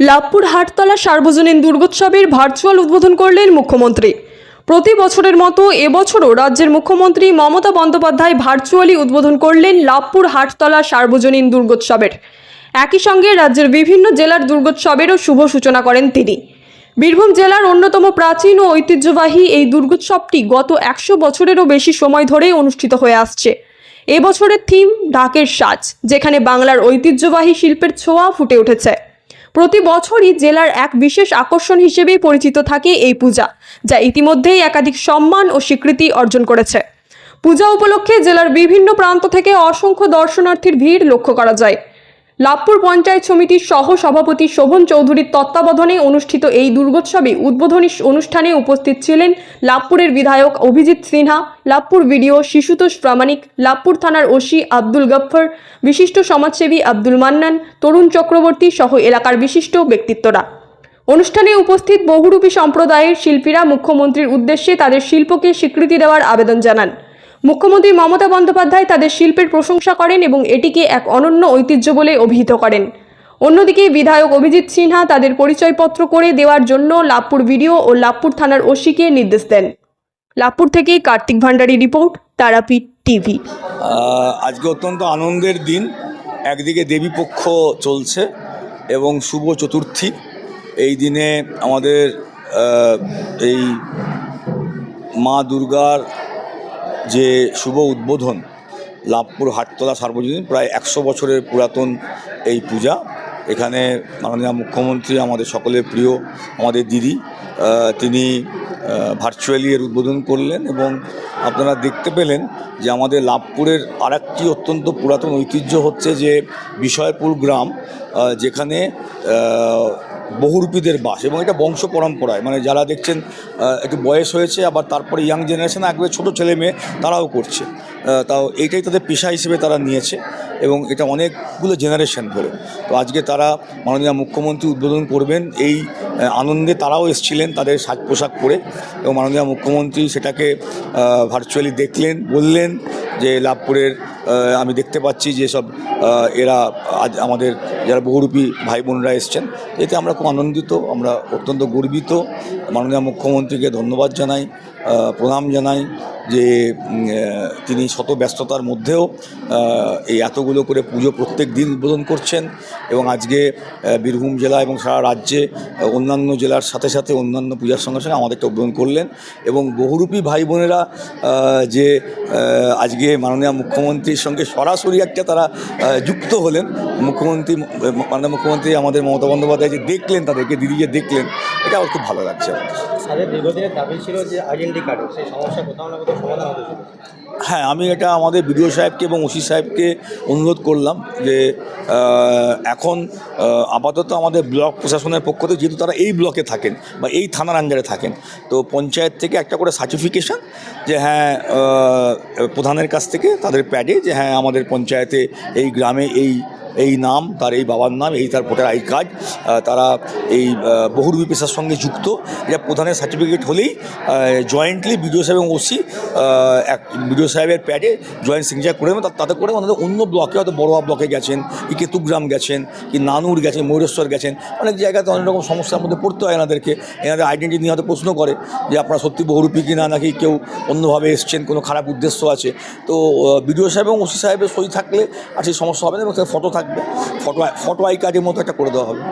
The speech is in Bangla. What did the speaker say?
লাভপুর হাটতলা সার্বজনীন দুর্গোৎসবের ভার্চুয়াল উদ্বোধন করলেন মুখ্যমন্ত্রী। প্রতি বছরের মতো এবছরও রাজ্যের মুখ্যমন্ত্রী মমতা বন্দ্যোপাধ্যায় ভার্চুয়ালি উদ্বোধন করলেন লাভপুর হাটতলা সার্বজনীন দুর্গোৎসবের। একই সঙ্গে রাজ্যের বিভিন্ন জেলার দুর্গোৎসবেরও শুভ সূচনা করেন তিনি। বীরভূম জেলার অন্যতম প্রাচীন ও ঐতিহ্যবাহী এই দুর্গোৎসবটি গত একশো বছরেরও বেশি সময় ধরে অনুষ্ঠিত হয়ে আসছে। এবছরের থিম ঢাকের সাজ, যেখানে বাংলার ঐতিহ্যবাহী শিল্পের ছোঁয়া ফুটে উঠেছে। প্রতি বছরই জেলার এক বিশেষ আকর্ষণ হিসেবেই পরিচিত থাকে এই পূজা, যা ইতিমধ্যেই একাধিক সম্মান ও স্বীকৃতি অর্জন করেছে। পূজা উপলক্ষে জেলার বিভিন্ন প্রান্ত থেকে অসংখ্য দর্শনার্থীর ভিড় লক্ষ্য করা যায়। লাভপুর পঞ্চায়েত সমিতির সহ সভাপতি শোভন চৌধুরীর তত্ত্বাবধানে অনুষ্ঠিত এই দুর্গোৎসবে উদ্বোধনী অনুষ্ঠানে উপস্থিত ছিলেন লাভপুরের বিধায়ক অভিজিৎ সিনহা, লাভপুর ভিডিও শিশুতোষ প্রামাণিক, লাভপুর থানার ওসি আব্দুল গফফর বিশিষ্ট সমাজসেবী আব্দুল মান্নান, তরুণ চক্রবর্তী সহ এলাকার বিশিষ্ট ব্যক্তিত্বরা। অনুষ্ঠানে উপস্থিত বহুরূপী সম্প্রদায়ের শিল্পীরা মুখ্যমন্ত্রীর উদ্দেশ্যে তাদের শিল্পকে স্বীকৃতি দেওয়ার আবেদন জানান। মুখ্যমন্ত্রী মমতা বন্দ্যোপাধ্যায় তাদের শিল্পের প্রশংসা করেন এবং এটিকে এক অনন্য ঐতিহ্য বলে অভিহিত করেন। অন্যদিকে বিধায়ক অভিজিৎ সিনহা তাদের পরিচয়পত্র করে দেওয়ার জন্য লাভপুর ভিডিও ও লাভপুর থানার ওসিকে নির্দেশ দেন। লাভপুর থেকে কার্তিক ভান্ডারী রিপোর্ট, তারাপীঠ টিভি। আজকে অত্যন্ত আনন্দের দিন। একদিকে দেবীপক্ষ চলছে এবং শুভ চতুর্থী। এই দিনে আমাদের এই মা দুর্গার যে শুভ উদ্বোধন লাভপুর হাটতলা সার্বজনীন প্রায় একশো বছরের পুরাতন এই পূজা। এখানে মাননীয় মুখ্যমন্ত্রী, আমাদের সকলের প্রিয়, আমাদের দিদি তিনি ভার্চুয়ালি এর উদ্বোধন করলেন এবং আপনারা দেখতে পেলেন যে আমাদের লাভপুরের আরেকটি অত্যন্ত পুরাতন ঐতিহ্য হচ্ছে যে বিষয়পুর গ্রাম যেখানে বহুরূপীদের বাস এবং এটা বংশ পরম্পরায়। মানে যারা দেখছেন একটু বয়স হয়েছে, আবার তারপরে ইয়াং জেনারেশন একবারে ছোটো ছেলে মেয়ে, তারাও করছে। তাও এইটাই তাদের পেশা হিসেবে তারা নিয়েছে এবং এটা অনেকগুলো জেনারেশন ধরে। তো আজকে তারা মাননীয় মুখ্যমন্ত্রী উদ্বোধন করবেন এই আনন্দে তারাও এসেছিলেন তাদের সাজ পোশাক পরে এবং মাননীয় মুখ্যমন্ত্রী সেটাকে ভার্চুয়ালি দেখলেন বললেন যে লাভপুরের আমি দেখতে পাচ্ছি যে সব এরা আজ আমাদের যারা বহুরূপী ভাই বোনরা এসছেন এতে আমরা খুব আনন্দিত আমরা অত্যন্ত গর্বিত। মাননীয় মুখ্যমন্ত্রীকে ধন্যবাদ জানাই প্রণাম জানাই যে তিনি শত ব্যস্ততার মধ্যেও এই এতগুলো করে পুজো প্রত্যেক দিন উদ্বোধন করছেন এবং আজকে বীরভূম জেলা এবং সারা রাজ্যে আহ, অন্যান্য জেলার সাথে সাথে অন্যান্য পূজার সঙ্গে সঙ্গে আমাদেরটা উদ্বোধন করলেন এবং বহুরূপী ভাই বোনেরা যে আজকে মাননীয় মুখ্যমন্ত্রীর সঙ্গে সরাসরি একটা তারা যুক্ত হলেন। মুখ্যমন্ত্রী, মাননীয় মুখ্যমন্ত্রী আমাদের মমতা বন্দ্যোপাধ্যায় যে দেখলেন তাদেরকে, দিদি যে দেখলেন, এটা আমার খুব ভালো লাগছে আমাদের। দীর্ঘদিনের দাবি ছিল যে আইডেন্টি কার্ডের সেই সমস্যা কোথাও না কোথাও সমাধান হতে হ্যাঁ আমি এটা আমাদের বিডিও সাহেবকে এবং ওসি সাহেবকে অনুরোধ করলাম যে এখন আপাতত আমাদের ব্লক প্রশাসনের পক্ষ থেকে যেহেতু তারা এই ব্লকে থাকেন বা এই থানার আন্ডারে থাকেন, তো পঞ্চায়েত থেকে একটা করে সার্টিফিকেশান যে হ্যাঁ প্রধানের কাছ থেকে তাদের প্যাডে যে হ্যাঁ আমাদের পঞ্চায়েতে এই গ্রামে এই এই নাম, তার এই বাবার নাম, এই তার ভোটার আই কার্ড তারা এই বহুরূপী পেশার সঙ্গে যুক্ত। এটা প্রধানের সার্টিফিকেট হলেই জয়েন্টলি বিডিও সাহেব এবং ওসি এক বিডিও সাহেবের প্যাডে জয়েন্ট সিগনেচার করে। তাতে করে আমাদের অন্য ব্লকে হয়তো বড়োয়া ব্লকে গেছেন, কি কেতুগ্রাম গেছেন, কি নানুর গেছেন, ময়ূরেশ্বর গেছেন, অনেক জায়গাতে অনেক রকম সমস্যার মধ্যে পড়তে হয় এনাদেরকে। এনাদের আইডেন্টি নিয়ে হয়তো প্রশ্ন করে যে আপনারা সত্যি বহুরূপী কিনা, নাকি কেউ অন্যভাবে এসছেন, কোনো খারাপ উদ্দেশ্য আছে। তো বিডিও সাহেব এবং ওসি সাহেবের সই থাকলে আর সেই সমস্যা হবে না এবং ফটো থাকবে ফটো ফটো আই কার্ডের মতো একটা করে দেওয়া হবে।